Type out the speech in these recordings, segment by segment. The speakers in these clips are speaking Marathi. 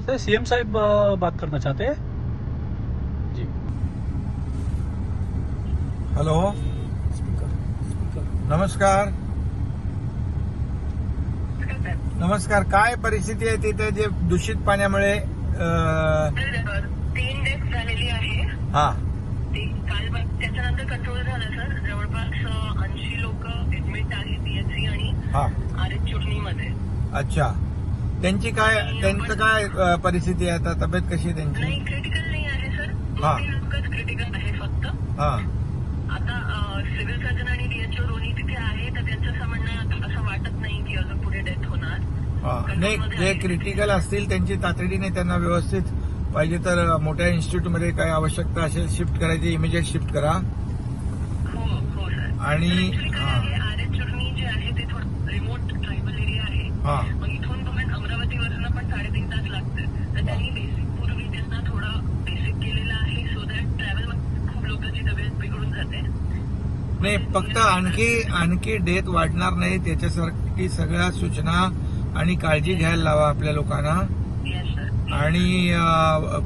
नमस्ते सीएम साहब बात करना चाहते हैं। जी। हॅलो। नमस्कार। नमस्कार काय परिस्थिती आहे तिथे जे दूषित पाण्यामुळे तीन डेथ झालेली आहे. हा. ती काल त्याच्यानंतर कंट्रोल झालं सर. जवळपास ऐंशी लोक ऍडमिट आहेत पीएचसी आणि हा. आर एच चिटणीमध्ये अच्छा. त्यांची काय त्यांचं काय अं, परिस्थिती आहे? आता तब्येत कशी आहे त्यांची? नाही क्रिटिकल नाही आहे सर हा. लोकच क्रिटिकल आहे फक्त. हा. आता सिव्हिल सर्जन आणि डीएचओ दोन्ही तिथे आहे तर त्यांचं असं म्हणणं आहे, असं वाटत नाही की अजून पुढे डेथ होणार. हा. नाही जे क्रिटिकल असतील त्यांची तातडीने त्यांना व्यवस्थित पाहिजे तर मोठ्या इन्स्टिट्यूटमध्ये काय आवश्यकता असेल शिफ्ट करायची इमिजिएट शिफ्ट करा. हो हो सर आणि हा आर एच चिटणी जे आहे ते थोडं रिमोट ट्रायबल एरिया आहे हा मग इथून तुम्ही अमरावतीवरनं पण साडेतीन तास लागते तर त्यांनी बेसिक पूर्वी त्यांना थोडं बेसिक केलेलं आहे सो दॅट ट्रॅव्हल खूप लोकांची तब्येत बिघडून जाते नाही फक्त आणखी आणखी डेथ वाढणार नाही त्याच्यासाठी सगळ्या सूचना आणि काळजी घ्यायला लावा आपल्या लोकांना. आणि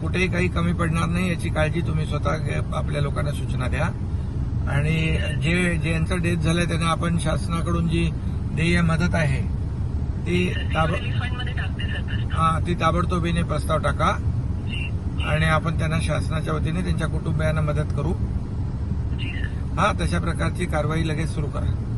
कुठेही काही कमी पडणार नाही याची काळजी तुम्ही स्वतः. आपल्या लोकांना सूचना द्या. आणि जे ज्यांचं डेथ झालंय त्यांना आपण शासनाकडून जी देय मदत आहे ती ताब हा, ती ताबडतोबीने प्रस्ताव टाका. आणि आपण त्यांना शासनाच्या वतीने त्यांच्या कुटुंबियांना मदत करू. हा तशा प्रकारची कारवाई लगेच सुरू करा.